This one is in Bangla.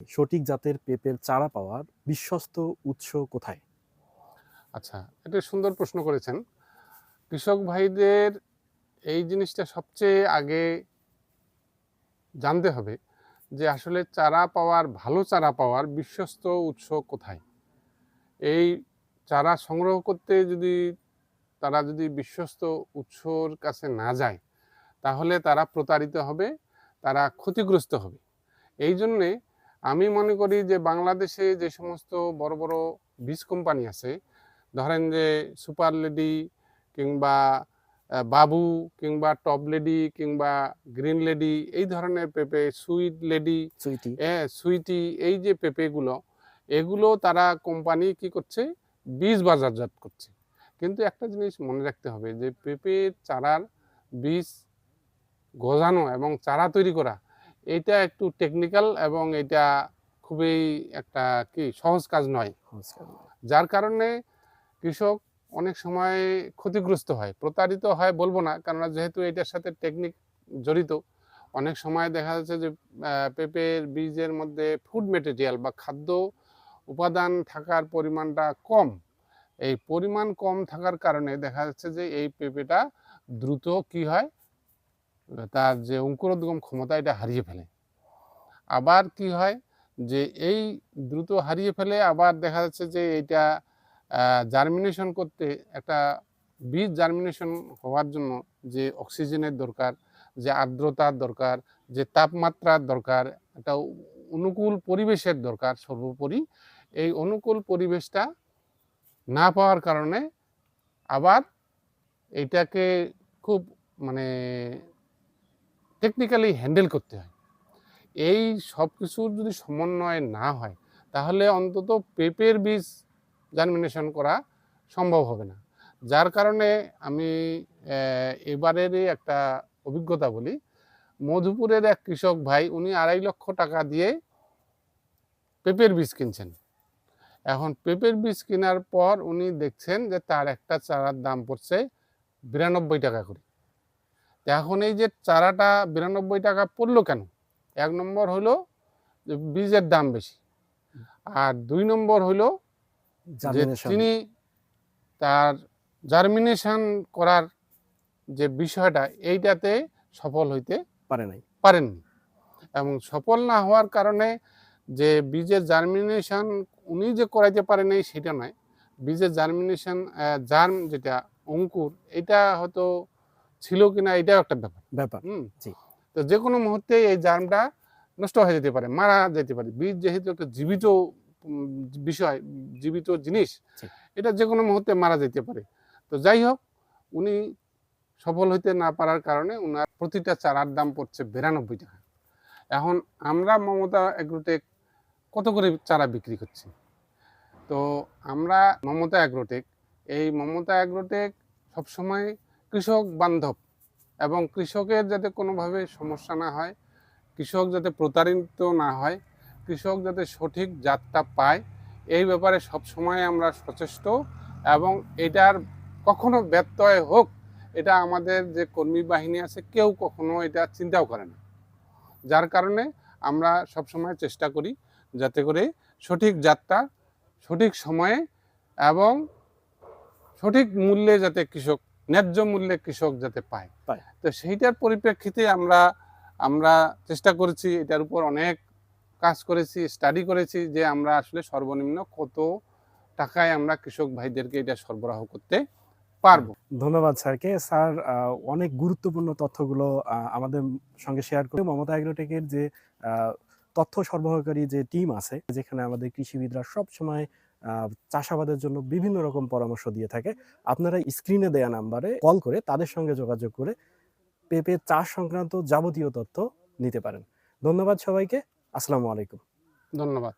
সঠিক জাতের পেঁপের চারা পাওয়ার বিশ্বস্ত উৎস কোথায়? আচ্ছা এটা সুন্দর প্রশ্ন করেছেন। কৃষক ভাইদের এই জিনিসটা সবচেয়ে আগে জানতে হবে যে আসলে চারা পাওয়ার, ভালো চারা পাওয়ার বিশ্বস্ত উৎস কোথায়? এই চারা সংগ্রহ করতে যদি তারা যদি বিশ্বস্ত উৎসর কাছে না যায়, তাহলে তারা প্রতারিত হবে, তারা ক্ষতিগ্রস্ত হবে। এই জন্যে আমি মনে করি যে বাংলাদেশে যে সমস্ত বড় বড় বীজ কোম্পানি আছে ধরেন যে সুপার লেডি কিংবা বাবু কিংবা টপ লেডি কিংবা গ্রিন লেডি এই ধরনের পেঁপে সুইট লেডি সুইটি। হ্যাঁ সুইটি এই যে পেঁপেগুলো এগুলো তারা কোম্পানি কি করছে? বীজ বাজারজাত করছে। কিন্তু একটা জিনিস মনে রাখতে হবে যে পেঁপের চারার বীজ গজানো এবং চারা তৈরি করা এটা একটু টেকনিক্যাল এবং এটা খুবই একটা কি সহজ কাজ নয়। যার কারণে কৃষক অনেক সময় ক্ষতিগ্রস্ত হয় প্রতারিত হয় বলব না কেননা যেহেতু এটার সাথে টেকনিক জড়িত অনেক সময় দেখা যাচ্ছে যে পেঁপের বীজের মধ্যে ফুড মেটেরিয়াল বা খাদ্য উপাদান থাকার পরিমাণটা কম। এই পরিমাণ কম থাকার কারণে দেখা যাচ্ছে যে এই পেঁপেটা দ্রুত কি হয় তার যে অঙ্কুরোদ্গম ক্ষমতা, এটা হারিয়ে ফেলে। আবার কি হয় যে, এই দ্রুত হারিয়ে ফেলে আবার দেখা যাচ্ছে যে, এটা জার্মিনেশন করতে, একটা বীজ জার্মিনেশন হওয়ার জন্য যে অক্সিজেনের দরকার, যে আর্দ্রতার দরকার, যে তাপমাত্রার দরকার, একটা অনুকূল পরিবেশের দরকার সর্বোপরি। এই অনুকূল পরিবেশটা না পাওয়ার কারণে আবার এটাকে খুব মানে টেকনিক্যালি হ্যান্ডেল করতে হয়। এই সব কিছুর যদি সমন্বয় না হয়, তাহলে অন্তত পেঁপের বীজ জার্মিনেশন করা সম্ভব হবে না। যার কারণে আমি এবারেরই একটা অভিজ্ঞতা বলি। মধুপুরের এক কৃষক ভাই, উনি আড়াই লক্ষ টাকা দিয়ে পেঁপের বীজ কিনছেন। এখন পেঁপের বীজ কেনার পর উনি দেখছেন যে তার একটা চারার দাম পড়ছে বিরানব্বই টাকা করে। এখন এই যে চারাটা বিরানব্বই টাকা পড়ল কেন? এক নম্বর হলো যে বীজের দাম বেশি। আর দুই নম্বর হলো যে তিনি তার জার্মিনেশন করার যে বিষয়টা এইটাতে সফল হইতে পারে নাই। পারেননি। এবং সফল না হওয়ার কারণে যে বীজের জার্মিনেশন উনি যে করাইতে পারেন সেটা নয়। বীজের জার্মিনেশন জার্ম যেটা অঙ্কুর এটা হয়তো ছিল কিনা এটাও একটা ব্যাপার। ব্যাপার জি। তো যে কোনো মুহূর্তে এই জার্মটা নষ্ট হয়ে যেতে পারে মারা যেতে পারে। বীজ যেহেতু একটা জীবিত বিষয় জীবিত জিনিস এটা যে কোনো মুহূর্তে মারা যেতে পারে। তো যাই হোক উনি সফল হইতে না পারার কারণে ওনার প্রতিটা চারার দাম পড়ছে বিরানব্বই টাকা। এখন আমরা মমতা অ্যাগ্রোটেক কত করে চারা বিক্রি করছি? তো আমরা মমতা অ্যাগ্রোটেক এই মমতা অ্যাগ্রোটেক সবসময় কৃষক বান্ধব এবং কৃষকের যাতে কোনোভাবে সমস্যা না হয়, কৃষক যাতে প্রতারিত না হয়, কৃষক যাতে সঠিক জাতটা পায়, এই ব্যাপারে সবসময় আমরা সচেষ্ট এবং এটার কখনো ব্যত্যয় হোক, এটা আমাদের যে কর্মী বাহিনী আছে কেউ কখনো এটা চিন্তাও করে না। যার কারণে আমরা সবসময় চেষ্টা করি যাতে করে সঠিক জাতটা সঠিক সময়ে এবং সঠিক মূল্যে যাতে কৃষক ন্যায্য মূল্যে কৃষক যাতে পায়। তো সেইটার পরিপ্রেক্ষিতে আমরা আমরা চেষ্টা করেছি এটার উপর অনেক কাজ করেছি স্টাডি করেছি যে আমরা আসলে সর্বনিম্ন কত টাকায় আমরা কৃষক ভাইদেরকে এটা সরবরাহ করতে পারব। ধন্যবাদ স্যারকে। স্যার অনেক গুরুত্বপূর্ণ তথ্যগুলো আমাদের সঙ্গে শেয়ার করে মমতা অ্যাগ্রোটেকের যে তথ্য সরবরাহকারী যে টিম আছে যেখানে আমাদের কৃষিবিদরা সব সময় চাষাবাদের জন্য বিভিন্ন রকম পরামর্শ দিয়ে থাকে। আপনারা স্ক্রিনে দেয়া নাম্বারে কল করে তাদের সঙ্গে যোগাযোগ করে পেঁপে চাষ সংক্রান্ত যাবতীয় তথ্য নিতে পারেন। ধন্যবাদ সবাইকে। আসসালামু আলাইকুম। ধন্যবাদ।